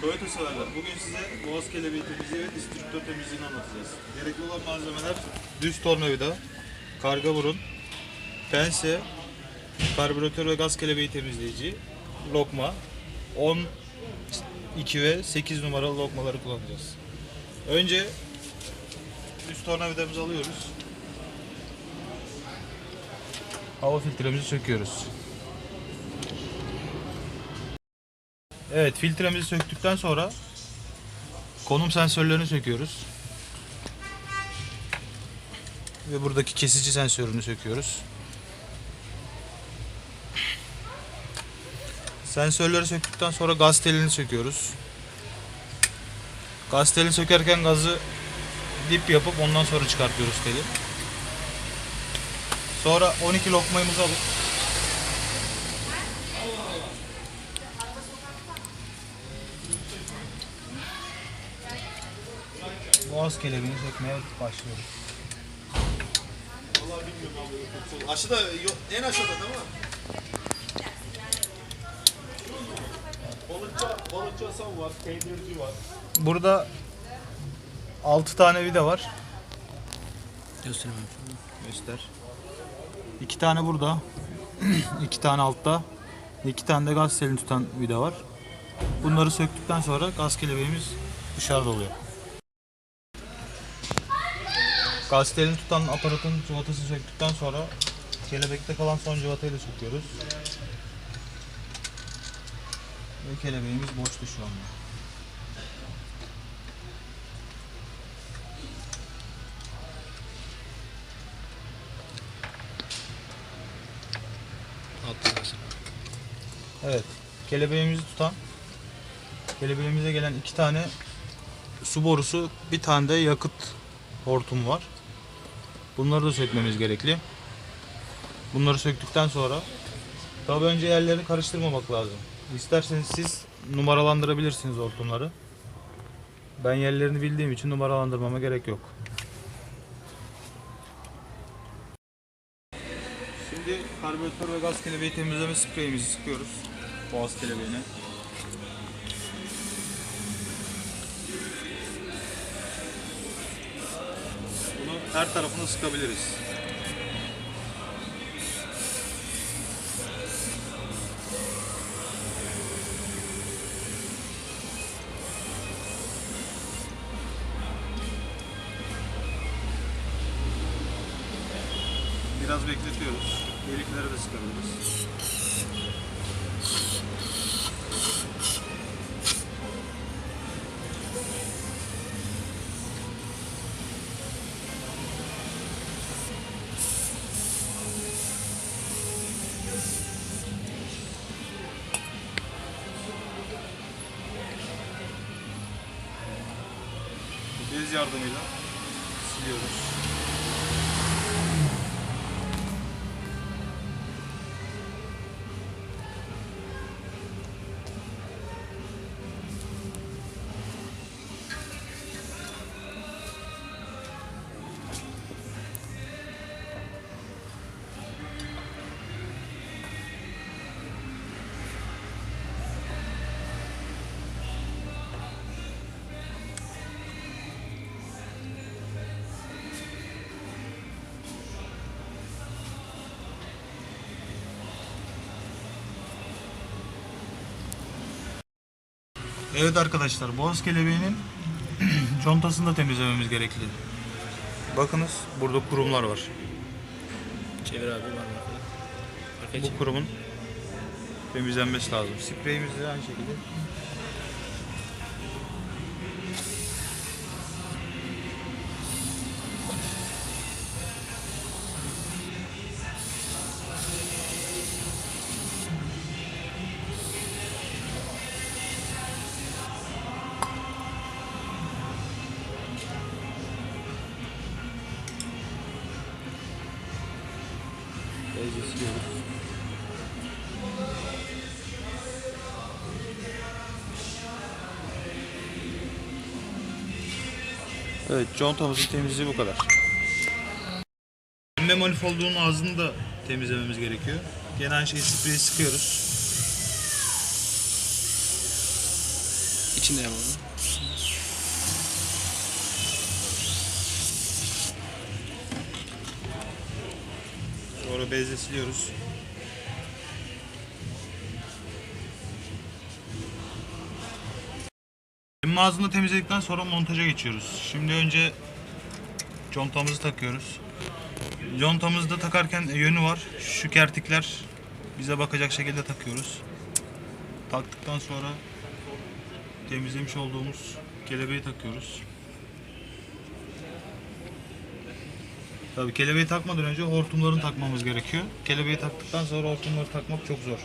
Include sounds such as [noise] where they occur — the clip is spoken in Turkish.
Toyota severler. Bugün size boğaz kelebeği temizliği ve distribütör temizliğini anlatacağız. Gerekli olan malzemeler düz tornavida, karga burun, pense, karbüratör ve gaz kelebeği temizleyici, lokma, 10, 2 ve 8 numaralı lokmaları kullanacağız. Önce düz tornavidamızı alıyoruz. Hava filtremizi söküyoruz. Evet filtremizi söktükten sonra konum sensörlerini söküyoruz. Ve buradaki kesici sensörünü söküyoruz. Sensörleri söktükten sonra gaz telini söküyoruz. Gaz telini sökerken gazı dip yapıp ondan sonra çıkartıyoruz teli. Sonra 12 lokmayımızı alıp boğaz kelebeğini sökmeye başlıyoruz. Aşıda yok, en aşağıda değil mi? Balıkçı, balıkçı Hasan var, peynirci var. Burada 6 tane vida var. Göstereyim. Göster. 2 tane burada. [clears throat] 2 tane altta. 2 tane de gaz telini tutan vida var. Bunları söktükten sonra gaz kelebeğimiz dışarıda oluyor. Gaz telini tutan aparatın cıvatasını söktükten sonra kelebekte kalan son cıvatayı da söküyoruz. Ve kelebeğimiz boştu şu anda. Evet. Kelebeğimizi tutan kelebeğimize gelen iki tane su borusu, bir tane de yakıt hortumu var. Bunları da sökmemiz gerekli. Bunları söktükten sonra tabi önce yerlerini karıştırmamak lazım. İsterseniz siz numaralandırabilirsiniz hortumları. Ben yerlerini bildiğim için numaralandırmama gerek yok. Şimdi karbüratör ve gaz kelebeği temizleme spreyimizi sıkıyoruz. Boğaz kelebeğine. Her tarafına sıkabiliriz. Biraz bekletiyoruz. Deliklere de sıkabiliriz. Yardımıyla siliyoruz. Evet arkadaşlar boğaz kelebeğinin [clears throat] contasını da temizlememiz gerekli. Bakınız burada kurumlar var. Çevir abi var mı çevir. Bu kurumun temizlenmesi lazım. Spreyimiz de aynı şekilde. Evet, contamızın temizliği bu kadar. Pembe manifoldunun ağzını da temizlememiz gerekiyor. Gene aynı şeyi spreyi sıkıyoruz. İçinde yapalım. Sonra bezle siliyoruz. Limon ağzını temizledikten sonra montaja geçiyoruz. Şimdi önce contamızı takıyoruz. Contamızı da takarken yönü var. Şu kertikler bize bakacak şekilde takıyoruz. Taktıktan sonra temizlemiş olduğumuz kelebeği takıyoruz. Tabii kelebeği takmadan önce hortumlarını takmamız gerekiyor. Kelebeği taktıktan sonra hortumları takmak çok zor.